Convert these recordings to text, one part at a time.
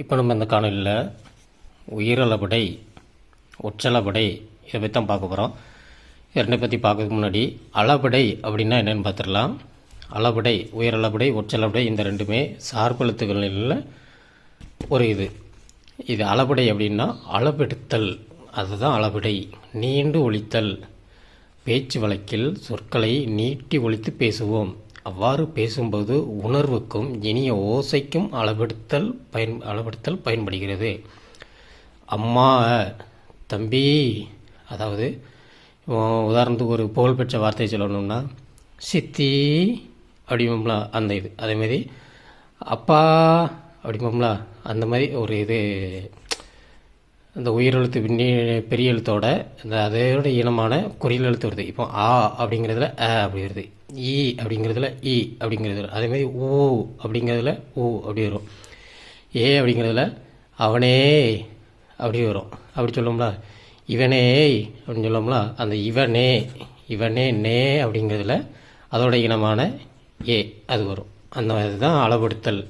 இப்போ நம்ம இந்த காணொலியில் உயிரளபடை உச்சளபடை இதை பற்றி தான் பார்க்க போகிறோம் இரண்டை பற்றி பார்க்கறதுக்கு முன்னாடி அளபடை அப்படின்னா என்னென்னு பார்த்துடலாம். அளபடை உயரளபடை உச்சளபடை இந்த ரெண்டுமே சார்பெழுத்துக்களில் ஒரு இது. இது அளபடை அப்படின்னா அளபெடுத்தல். அதுதான் அளபடை. நீண்டு ஒழித்தல். பேச்சு வழக்கில் சொற்களை நீட்டி ஒழித்து பேசுவோம். அவ்வாறு பேசும்போது உணர்வுக்கும் இனிய ஓசைக்கும் அளவெடுத்தல் பயன் அளவெடுத்தல் பயன்படுகிறது. அம்மா தம்பி அதாவது உதாரணத்துக்கு ஒரு புகழ்பெற்ற வார்த்தை சொல்லணும்னா சித்தி அப்படிம்போம்ல அந்த இது. அதேமாரி அப்பா அப்படிம்போம்ல அந்த மாதிரி ஒரு இது அந்த உயிரெழுத்து பின்னி பெரிய எழுத்தோட இந்த அதோட இனமான குறியில் எழுத்து வருது. இப்போ ஆ அப்படிங்கிறதுல அ அப்படி வருது. ஈ அப்படிங்கிறதுல ஈ அப்படிங்கிறது அதேமாதிரி ஊ அப்படிங்கிறதுல ஊ அப்படி வரும். ஏ அப்படிங்கிறதுல அவனே அப்படி வரும். அப்படி சொல்லுவோம்ல இவனே அப்படின்னு சொல்லுவோம்ல அந்த இவனே இவனே நே அப்படிங்கிறதுல அதோட இனமான ஏ அது வரும். அந்த இதுதான் அளவெடுத்தல்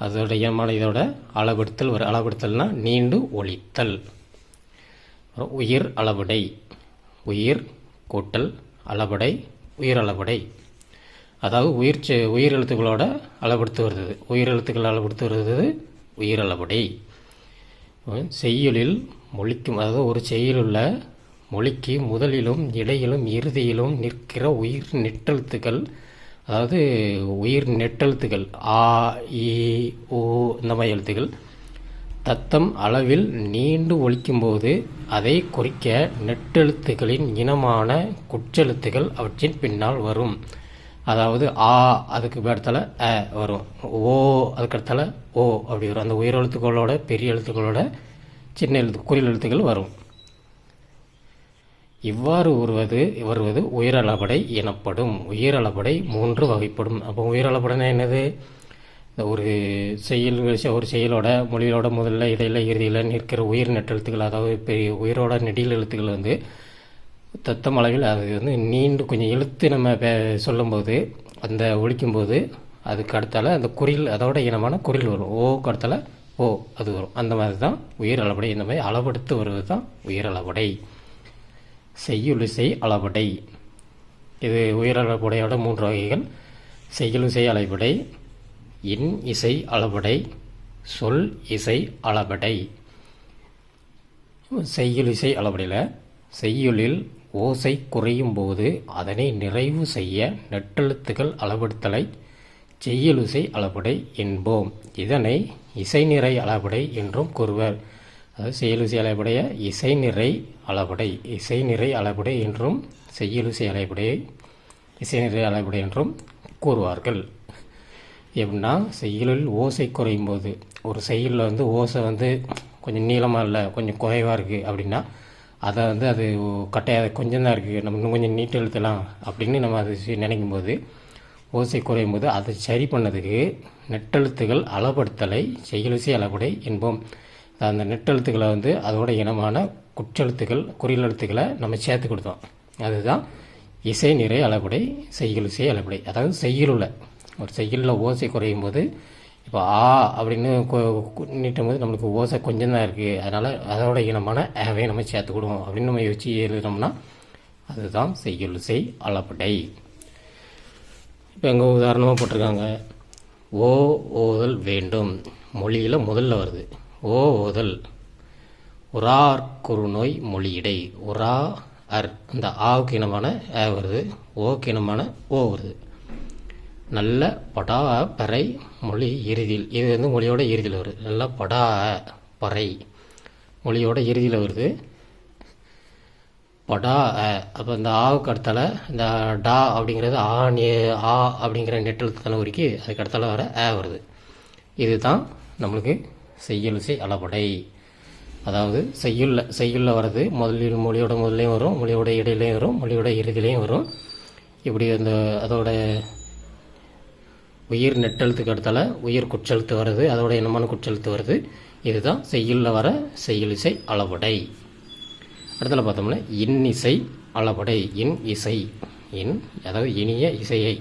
அதோட இனமான இதோட அளபடுத்தல் வரும். அளவெடுத்தல்னா நீண்டு ஒழித்தல். அப்புறம் உயிர் அளபடை. உயிர் கூட்டல் அளபடை உயிர் அளவடை. அதாவது உயிர் செ- உயிர் எழுத்துக்களோட அளவெடுத்து வருது உயிர் எழுத்துக்கள் அளவெடுத்து வருது உயிர் அளவடை. செய்யுளில் மொழிக்கும் அதாவது ஒரு செய்யுளுள்ள மொழிக்கு முதலிலும் இடையிலும் இறுதியிலும் நிற்கிற உயிர் நெட்டெழுத்துக்கள் அதாவது உயிர் நெட்டெழுத்துக்கள் ஆ இ ஓ இந்த மாதிரி எழுத்துக்கள் தத்தம் அளவில் நீண்டு ஒலிக்கும்போது அதை குறிக்க நெட்டெழுத்துக்களின் இனமான குற்றெழுத்துக்கள் அவற்றின் பின்னால் வரும். அதாவது ஆ அதுக்கு அடுத்தால அ வரும். ஓ அதுக்கு அடுத்தால ஓ அப்படி வரும். அந்த உயிர் எழுத்துக்களோட பெரிய எழுத்துக்களோட சின்ன எழுத்து குறில் எழுத்துக்கள் வரும். இவ்வாறு வருவது வருவது உயிரளபடை எனப்படும். உயிரளபடை மூன்று வகைப்படும். அப்போ உயிரளபடைனா என்னது? இந்த ஒரு செயல் ஒரு செயலோட மொழியோட முதல்ல இடையில இறுதியில் நிற்கிற உயிர் நெட்டெழுத்துக்கள் அதாவது பெரிய உயிரோட நெடியில் எழுத்துக்கள் வந்து தத்தம் அளவில் அது வந்து நீண்டு கொஞ்சம் இழுத்து நம்ம பே- சொல்லும்போது அந்த ஒழிக்கும்போது அதுக்கு அடுத்தால அந்த குரில் அதோட இனமான குரில் வரும். ஓ அடுத்தால ஓ அது வரும். அந்த மாதிரி தான் உயிர் அளபடை இந்த மாதிரி அளவெடுத்து வருவது தான் உயிர் அளபடை செய்யுளிசை அளபடை இது உயிர் அளபடையோட மூன்று வகைகள். செய்யுளிசை அளபடை இன் இசை அளபடை சொல் இசை அளபடை செய்யுளிசை அளபடையில் செய்யுளில் ஓசை குறையும் போது அதனை நிறைவு செய்ய நெட்டெழுத்துக்கள் அளவெடுத்தலை செய்யுளிசை அளபடை என்போம். இதனை இசைநிறை அளபடை என்றும் கூறுவர். அதாவது செய்யுளிசை அளபடைய இசைநிறை அளபடை இசைநிறை அளபடை என்றும் செய்யுளிசை அளபடையை இசைநிறை அளபடை என்றும் கூறுவார்கள். எப்படின்னா செய்யுளில் ஓசை குறையும் போது ஒரு செய்யுளில் வந்து ஓசை வந்து கொஞ்சம் நீளமாக இல்லை கொஞ்சம் குறைவாக இருக்குது அப்படின்னா அதை வந்து அது கட்டையாக கொஞ்சம் தான் இருக்குது நம்ம இன்னும் கொஞ்சம் நீட்டு எழுத்தலாம் அப்படின்னு நம்ம அது நினைக்கும் போது ஓசை குறையும் போது அதை சரி பண்ணதுக்கு நெட்டெழுத்துகள் அளப்படுத்தலை செய்யுளிசை அளபடை என்போம். அந்த நெட்டெழுத்துக்களை வந்து அதோட இனமான குற்றெழுத்துக்கள் குறியெழுத்துக்களை நம்ம சேர்த்து கொடுத்தோம். அதுதான் இசை நிறை அளபடை செய்யுளிசை அளபடை அதாவது செய்யுளுள்ள ஒரு செய்யுளில் ஓசை குறையும் போது இப்போ ஆ அப்படின்னு நீட்டும் போது நம்மளுக்கு ஓசை கொஞ்சம் தான் இருக்குது அதனால் அதோட இனமான ஏவே நம்ம சேர்த்துக்கிடுவோம் அப்படின்னு நம்ம யோசிச்சு எழுதுனோம்னா அதுதான் செய் அலப்படை இப்போ எங்கள் உதாரணமாக போட்டிருக்காங்க. ஓ ஓதல் வேண்டும். மொழியில் முதல்ல வருது. ஓ ஓதல். உரார் குறுநோய் மொழியிடை. உரா அர். இந்த ஆவுக்கு இனமான ஆ வருது. ஓக்கு இனமான ஓ வருது. நல்ல படா பறை மொழி இறுதியில். இது வந்து மொழியோட இறுதியில் வருது. நல்ல படா பறை மொழியோட இறுதியில் வருது. படா அ அப்போ இந்த ஆவுக்கு அடுத்தால இந்த டா அப்படிங்கிறது ஆ நே ஆ அப்படிங்கிற நெட்டெழுத்து தானே உருக்கி அதுக்கு அடுத்தால வர ஆ வருது. இதுதான் நம்மளுக்கு செய்யுளிசை அளபடை. அதாவது செய்யுள்ள செய்யுள்ள வர்றது முதலில் மொழியோட முதல்லையும் வரும் மொழியோட இடையிலையும் வரும் மொழியோட இறுதியிலையும் வரும். இப்படி அந்த அதோட உயிர் நெட்டெழுத்துக்கு அடுத்தால உயிர் குற்றெழுத்து வருது அதோட இனமான குற்றெழுத்து வருது. இதுதான் செய்யுள்ள வர செய்யுளிசை அளபடை அடுத்தல பார்த்தோம்னா இன் இசை அளபடை இன் இசை. இன் அதாவது இனிய இசையை.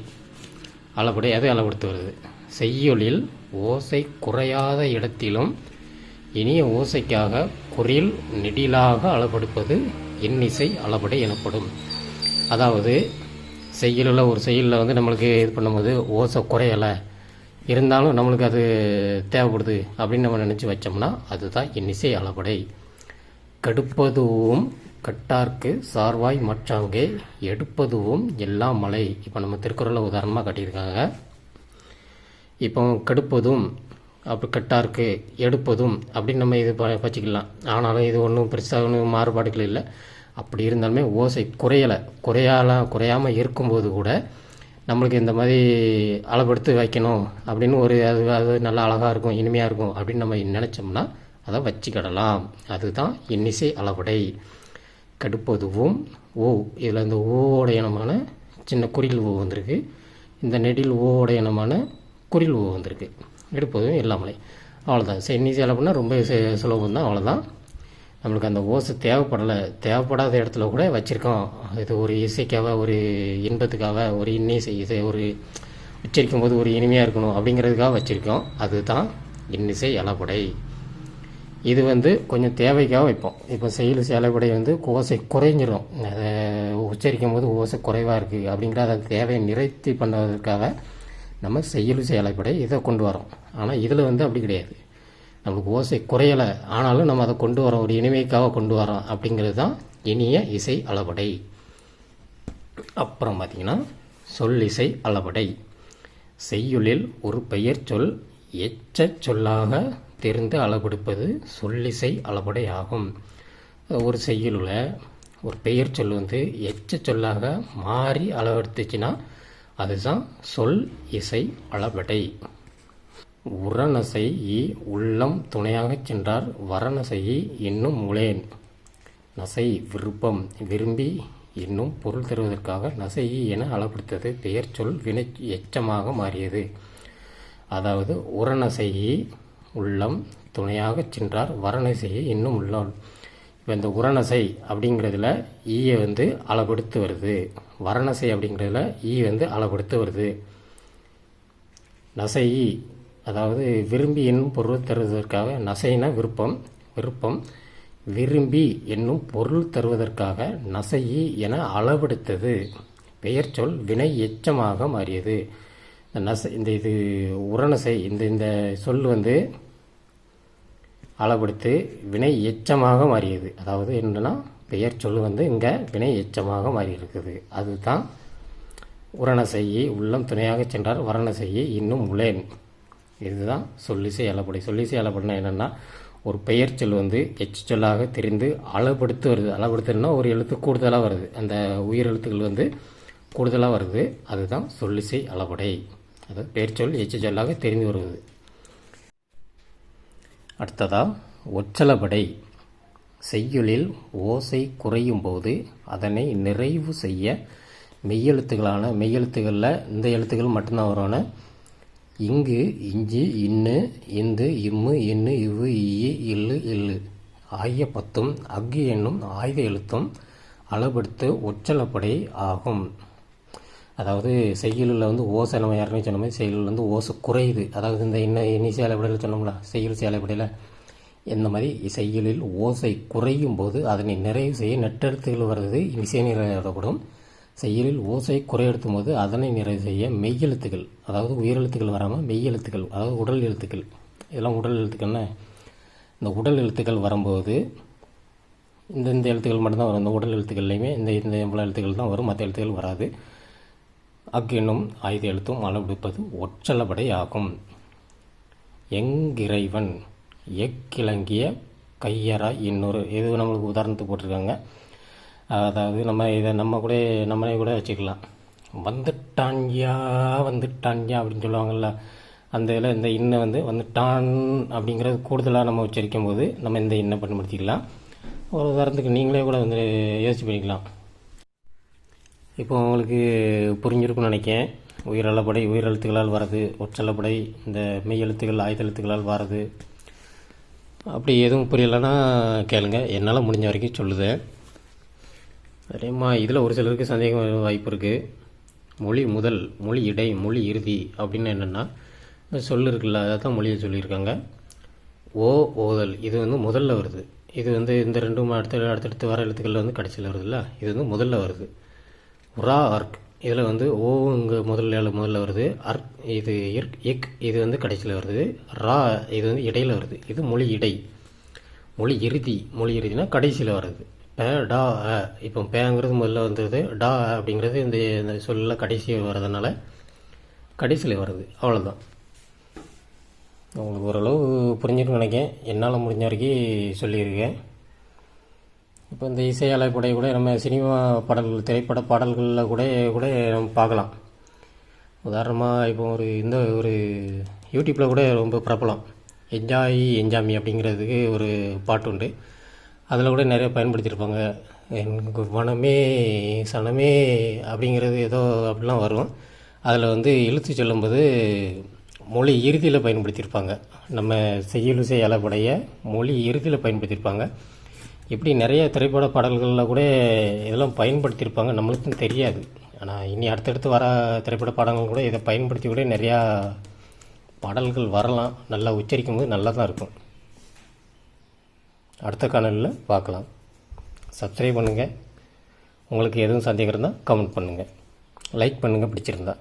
அளபடை அதை அளவெடுத்து வருது? செய்யுளில் ஓசை குறையாத இடத்திலும் இனிய ஓசைக்காக குரில் நெடிலாக அளபெடுப்பது இன்னிசை அளபடை எனப்படும். அதாவது செய்யலில் ஒரு செய்யலில் வந்து நம்மளுக்கு இது பண்ணும்போது ஓசை குறையலை. இருந்தாலும் நம்மளுக்கு அது தேவைப்படுது அப்படின்னு நம்ம நினச்சி வச்சோம்னா அதுதான் இன்னிசை அளபடை. கடுப்பதுவும் கட்டார்க்கு சார்வாய் மற்றாங்கே எடுப்பதுவும் எல்லாம் மலை. இப்போ நம்ம திருக்குறளில் உதாரணமாக கட்டியிருக்காங்க. இப்போ கடுப்பதும் அப்படி கட்டார்க்கு எடுப்பதும் அப்படின்னு நம்ம இது ப வச்சுக்கலாம் ஆனாலும் இது ஒன்றும் பெருசாக ஒன்றும் மாறுபாடுகள் இல்லை. அப்படி இருந்தாலுமே ஓசை குறையலை. குறையாலாம் குறையாமல் இருக்கும்போது கூட நம்மளுக்கு இந்த மாதிரி அளவெடுத்து வைக்கணும் அப்படின்னு ஒரு அது அது நல்லா அழகாக இருக்கும் இனிமையாக இருக்கும் அப்படின்னு நம்ம நினச்சோம்னா அதை வச்சுக்கிடலாம். அதுதான் இன்னிசை அளவடை. கடுப்பதுவும் ஓ இதில் இந்த ஓவோட இனமான சின்ன குரில் ஓ வந்திருக்கு. இந்த நெடில் ஓவோட இனமான குறில் ஓ வந்திருக்கு. எடுப்பதும் எல்லாமலை அவ்வளோதான் சரி இன்னிசை அளவுனா ரொம்ப சு- சுலபம் தான் அவ்வளோதான் நம்மளுக்கு அந்த ஓசை தேவைப்படலை தேவைப்படாத இடத்துல கூட வச்சுருக்கோம். இது ஒரு இசைக்காக ஒரு இன்பத்துக்காக ஒரு இன்னிசை இசை ஒரு உச்சரிக்கும் போது ஒரு இனிமையாக இருக்கணும் அப்படிங்கிறதுக்காக வச்சுருக்கோம். அதுதான் இன்னிசை அளபடை இது வந்து கொஞ்சம் தேவைக்காக வைப்போம். இப்போ செயல் சேலைப்படை வந்து ஓசை குறைஞ்சிரும். அதை உச்சரிக்கும் போது ஓசை குறைவாக இருக்குது அப்படிங்கிற அதை தேவையை நிறைத்தி பண்ணுவதற்காக நம்ம செயல் சேலைப்படை இதை கொண்டு வரோம். ஆனால் இதில் வந்து அப்படி கிடையாது. நமக்கு ஓசை குறையலை ஆனாலும் நம்ம அதை கொண்டு வரோம் ஒரு இனிமைக்காக கொண்டு வரோம் அப்படிங்கிறது தான் இனிய இசை அளபடை அப்புறம் பார்த்திங்கன்னா இசை அளபடை செய்யுளில் ஒரு பெயர் சொல் எச்ச சொல்லாக தெரிந்து அளபெடுப்பது சொல்லிசை அளபடை ஆகும். ஒரு செய்யுளில் ஒரு பெயர் சொல் வந்து எச்ச சொல்லாக மாறி அளவெடுத்துச்சுன்னா அதுதான் சொல் இசை அளபடை உரநசை ஈ உள்ளம் துணையாகச் சென்றார் வரநசை இன்னும் முளேன் நசை விருப்பம் விரும்பி என்னும் பொருள் தருவதற்காக நசையி என அளப்படுத்தது. பெயர் சொல் வினை எச்சமாக மாறியது. அதாவது உரநசையி உள்ளம் துணையாகச் சென்றார் வரநசையை இன்னும் உள்ளாள் இப்போ இந்த உரநசை அப்படிங்கிறதுல ஈயை வந்து அளப்படுத்து வருது. வரணசை அப்படிங்கிறதுல ஈ வந்து அளப்படுத்து வருது. நசை அதாவது விரும்பி என்னும் பொருள் தருவதற்காக நசைனா விருப்பம் விருப்பம். விரும்பி என்னும் பொருள் தருவதற்காக நசையி என அளவெடுத்தது. பெயர் சொல் வினை எச்சமாக மாறியது. நசை இந்த இது உரநசை இந்த இந்த சொல் வந்து அளவெடுத்து வினை எச்சமாக மாறியது. அதாவது என்னென்னா பெயர் சொல் வந்து இங்கே வினை எச்சமாக மாறி இருக்குது அதுதான் உரணசெய்யி உள்ளம் துணையாக சென்றார் வரணசெய்யி இன்னும் உளேன். இதுதான் சொல்லிசை அளப்படை சொல்லிசை அளபடினா என்னென்னா ஒரு பெயர் சொல் வந்து எச் சொல்லாக தெரிந்து அளபடுத்து வருது. அளபடுத்துனா ஒரு எழுத்து கூடுதலாக வருது. அந்த உயிர் எழுத்துக்கள் வந்து கூடுதலாக வருது. அதுதான் சொல்லிசை அளபடை அது பெயர் சொல் எச்சு சொல்லாக தெரிந்து வருவது. அடுத்ததா ஒச்சலபடை செய்யுளில் ஓசை குறையும் போது அதனை நிறைவு செய்ய மெய்யெழுத்துக்களான மெய்யெழுத்துக்களில் இந்த எழுத்துக்கள் மட்டும்தான் வரும்னு இங்கு இஞ்சி இன்னு இந்து இம்மு இன்னு இவ்வு ஈயு இல்லு இல்லு. ஆகிய பத்தும் அக்கு என்னும் ஆயுத எழுத்தும் அளபடுத்து ஒச்சலப்படை ஆகும். அதாவது செய்யுளில் வந்து ஓசை நம்ம யாருன்னு சொன்ன மாதிரி செய்யுளில் வந்து ஓசை குறையுது. அதாவது இந்த இன்ன இனி சேலைப்படையில் சொன்னோம்ல செய்யுள் சேலைப்படையில் இந்த மாதிரி செய்யுளில் ஓசை குறையும் போது அதனை நிறைவு செய்ய நெட்டெழுத்துகள் வருவது இசை நிறைவேறப்படும் செயலில் ஓசை குறையெடுத்தும் போது அதனை நிறைவு செய்ய மெய்யெழுத்துக்கள் அதாவது உயிரெழுத்துக்கள் வராமல் மெய்யெழுத்துக்கள் அதாவது உடல் எழுத்துக்கள். இதெல்லாம் உடல் எழுத்துக்கள்னால் இந்த உடல் எழுத்துக்கள் வரும்போது இந்த இந்த எழுத்துக்கள் மட்டும்தான் வரும். இந்த உடல் எழுத்துக்கள்லையுமே இந்த இந்த இவ்வளோ எழுத்துக்கள் தான் வரும். மற்ற எழுத்துக்கள் வராது. அக் ஆயுத எழுத்தும் அளவெடுப்பது ஒற்றலபடை ஆகும். எங்கிறைவன் எக்கிழங்கிய கையரா இன்னொரு இது நம்மளுக்கு உதாரணத்துக்கு போட்டிருக்காங்க. அதாவது நம்ம இதை நம்ம கூட நம்மளே கூட வச்சுக்கலாம். வந்துட்டான்யா வந்துட்டான்யா அப்படின்னு சொல்லுவாங்கள்ல அந்த இதில் இந்த இன்னை வந்து வந்துட்டான் அப்படிங்கிறது கூடுதலாக நம்ம உச்சரிக்கும் போது நம்ம இந்த இன்னை பயன்படுத்திக்கலாம். ஒரு உதாரணத்துக்கு நீங்களே கூட வந்து யோசிச்சு பண்ணிக்கலாம். இப்போ உங்களுக்கு புரிஞ்சிருக்கும்னு நினைக்கேன் உயிரளப்படை உயிரெழுத்துக்களால் வர்றது ஒற்றலப்படை இந்த மெய் எழுத்துக்கள் ஆயுத வர்றது. அப்படி எதுவும் புரியலைன்னா கேளுங்க. என்னால் முடிஞ்ச வரைக்கும் சொல்லுதேன். அதேமா இதில் ஒரு சிலருக்கு சந்தேகம் வாய்ப்பு இருக்குது மொழி முதல் மொழி இடை மொழி இறுதி அப்படின்னு என்னென்னா இந்த சொல் இருக்குல்ல அதை தான் மொழியை சொல்லியிருக்காங்க. ஓ ஓதல் இது வந்து முதல்ல வருது. இது வந்து இந்த ரெண்டும் அடுத்த அடுத்தடுத்து வர எழுத்துக்கள் வந்து கடைசியில் வருதுல்ல? இது வந்து முதல்ல வருது. ரா அர்க். இதில் வந்து ஓ இங்கே முதல்ல எழு முதல்ல வருது. அர்க் இது இர்க் இக் இது வந்து கடைசியில் வருது. ரா இது வந்து இடையில் வருது. இது மொழி இடை. மொழி இறுதி மொழி இறுதினா கடைசியில் வருது. ப டா அ. இப்போ பேங்கிறது முதல்ல வந்துடுது டா அப்படிங்கிறது இந்த இந்த சொல்லில் கடைசியில் வர்றதுனால கடைசியில் வருது. அவ்வளோதான் உங்களுக்கு ஓரளவு புரிஞ்சிருக்குன்னு நினைக்கிறேன். என்னால் முடிஞ்ச வரைக்கும் சொல்லியிருக்கேன். இப்போ இந்த இசை அலைப்படை கூட நம்ம சினிமா பாடல்கள் திரைப்பட பாடல்களில் கூட கூட நம்ம பார்க்கலாம். உதாரணமாக இப்போ ஒரு இந்த ஒரு யூடியூப்பில் கூட ரொம்ப பிரபலம். என்ஜாய் என்ஜாமி அப்படிங்கிறதுக்கு ஒரு பாட்டு உண்டு. அதில் கூட நிறைய பயன்படுத்தியிருப்பாங்க. எனக்கு மனமே சனமே அப்படிங்கிறது ஏதோ அப்படிலாம் வரும். அதில் வந்து இழுத்து சொல்லும்போது மொழி இறுதியில் பயன்படுத்தியிருப்பாங்க. நம்ம செய்யுளிசை அலப்படைய மொழி இறுதியில் பயன்படுத்தியிருப்பாங்க. இப்படி நிறைய திரைப்பட பாடல்களில் கூட இதெல்லாம் பயன்படுத்தியிருப்பாங்க. நம்மளுக்கும் தெரியாது. ஆனால் இனி அடுத்தடுத்து வர திரைப்பட பாடல்கள் கூட இதை பயன்படுத்தி கூட நிறையா பாடல்கள் வரலாம். நல்லா உச்சரிக்கும் போது நல்லா தான் இருக்கும். அடுத்த காணொலியில் பார்க்கலாம். சப்ஸ்கிரைப் பண்ணுங்கள் உங்களுக்கு எதுவும் சந்தேகம் இருந்தால் கமெண்ட் பண்ணுங்கள் லைக் பண்ணுங்கள் பிடிச்சிருந்தா.